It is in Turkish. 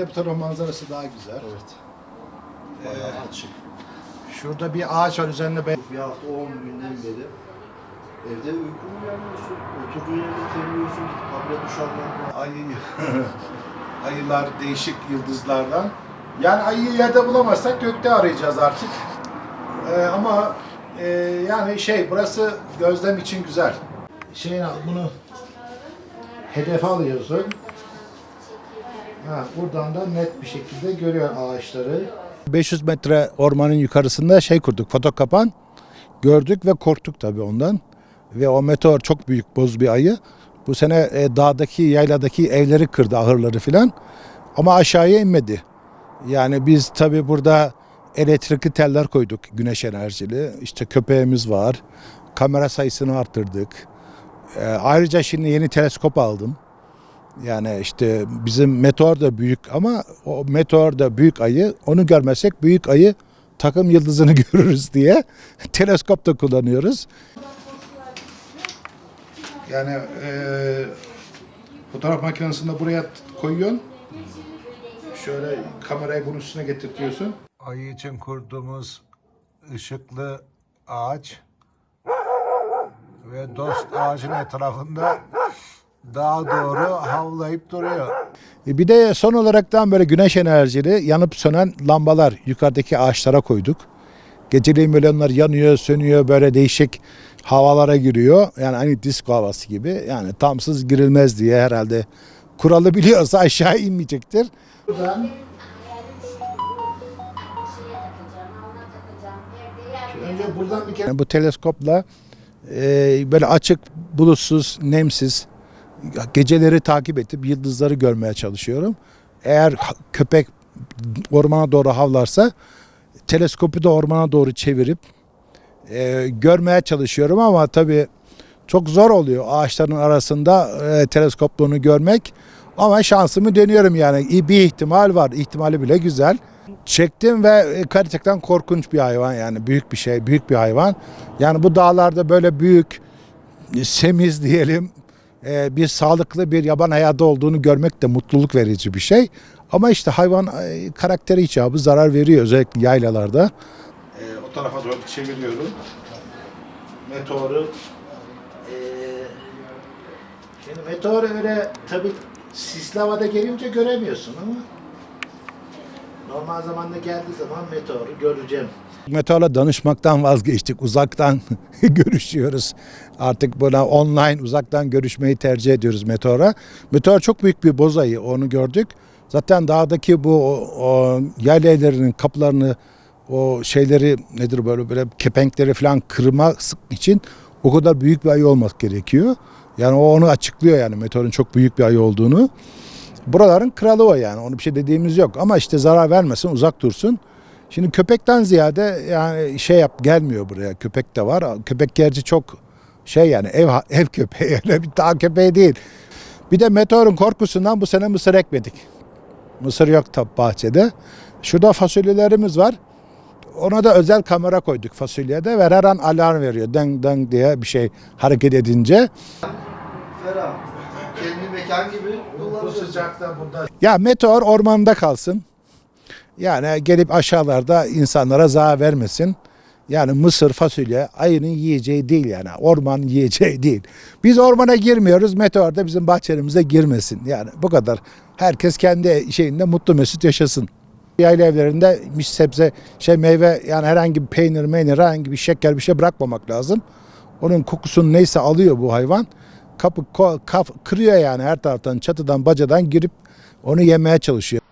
de bu taraf manzarası daha güzel. Evet. Bayağı açık. Şurada bir ağaç var üzerinde be- Bir hafta 10 günden beri evde uykunu gelmiyorsun. Oturduğun yerde terliyorsun. Gidip habire duş almak ayı ayılar değişik yıldızlardan. Yani ayıyı yerde bulamazsak gökte arayacağız artık. Ee, ama e, yani şey burası gözlem için güzel. Şeyin al bunu hedefe alıyorsun. Ha, buradan da net bir şekilde görüyor ağaçları. 500 metre ormanın yukarısında şey kurduk, foto kapan. Gördük ve korktuk tabii ondan. Ve o meteor çok büyük boz bir ayı. Bu sene e, dağdaki, yayladaki evleri kırdı, ahırları filan. Ama aşağıya inmedi. Yani biz tabii burada elektrikli teller koyduk, güneş enerjili. İşte köpeğimiz var. Kamera sayısını arttırdık. E, ayrıca şimdi yeni teleskop aldım. Yani işte bizim meteor da büyük ama o meteor da büyük ayı onu görmezsek büyük ayı takım yıldızını görürüz diye teleskop da kullanıyoruz. Yani eee fotoğraf makinesini de buraya koyuyorsun. Şöyle kamerayı bunun üstüne getirtiyorsun. Ayı için kurduğumuz ışıklı ağaç ve dost ağacın etrafında daha doğru havlayıp duruyor. E, Bir de son olaraktan böyle güneş enerjili yanıp sönen lambalar yukarıdaki ağaçlara koyduk. Geceleyin böyle onlar yanıyor, sönüyor, böyle değişik havalara giriyor. Yani hani disco havası gibi. Yani tamsız girilmez diye herhalde kuralı biliyorsa aşağı inmeyecektir. Buradan önce buradan bir kere bu teleskopla e, böyle açık, bulutsuz, nemsiz geceleri takip edip yıldızları görmeye çalışıyorum. Eğer köpek ormana doğru havlarsa teleskopu da ormana doğru çevirip e, görmeye çalışıyorum ama tabii çok zor oluyor ağaçların arasında e, teleskopla onu görmek. Ama şansımı deniyorum yani bir ihtimal var. İhtimali bile güzel. Çektim ve e, gerçekten korkunç bir hayvan yani büyük bir şey, büyük bir hayvan. Yani bu dağlarda böyle büyük, e, semiz diyelim, bir sağlıklı bir yaban hayatı olduğunu görmek de mutluluk verici bir şey. Ama işte hayvan e, karakteri icabı zarar veriyor özellikle yaylalarda. o tarafa doğru çeviriyorum. Meteoru e, şimdi meteor öyle tabii sisli gelince göremiyorsun ama normal zamanda geldiği zaman meteoru göreceğim. Meteorla danışmaktan vazgeçtik. Uzaktan görüşüyoruz. Artık buna online uzaktan görüşmeyi tercih ediyoruz Meteor'a. Meteor çok büyük bir bozayı onu gördük. Zaten dağdaki bu o, o yayla evlerinin kapılarını o şeyleri nedir böyle böyle kepenkleri falan kırma için o kadar büyük bir ayı olmak gerekiyor. Yani o onu açıklıyor yani meteorun çok büyük bir ayı olduğunu. Buraların kralı o yani. Onu bir şey dediğimiz yok. Ama işte zarar vermesin, uzak dursun. Şimdi köpekten ziyade yani şey yap gelmiyor buraya. Köpek de var. Köpek gerçi çok şey yani ev ev köpeği öyle bir dağ köpeği değil. Bir de meteorun korkusundan bu sene mısır ekmedik. Mısır yok tabi bahçede. Şurada fasulyelerimiz var. Ona da özel kamera koyduk fasulyede ve her an alarm veriyor. Deng deng diye bir şey hareket edince. Ferah. Mekan gibi kullanıyorsun. burada. Ya meteor ormanda kalsın. Yani gelip aşağılarda insanlara zarar vermesin. Yani mısır, fasulye ayının yiyeceği değil yani. Orman yiyeceği değil. Biz ormana girmiyoruz. Meteor da bizim bahçemize girmesin. Yani bu kadar. Herkes kendi şeyinde mutlu mesut yaşasın. Yayla evlerinde miş sebze, şey meyve yani herhangi bir peynir, meynir, herhangi bir şeker bir şey bırakmamak lazım. Onun kokusunu neyse alıyor bu hayvan. Kapı kaf, kırıyor yani her taraftan çatıdan bacadan girip onu yemeye çalışıyor.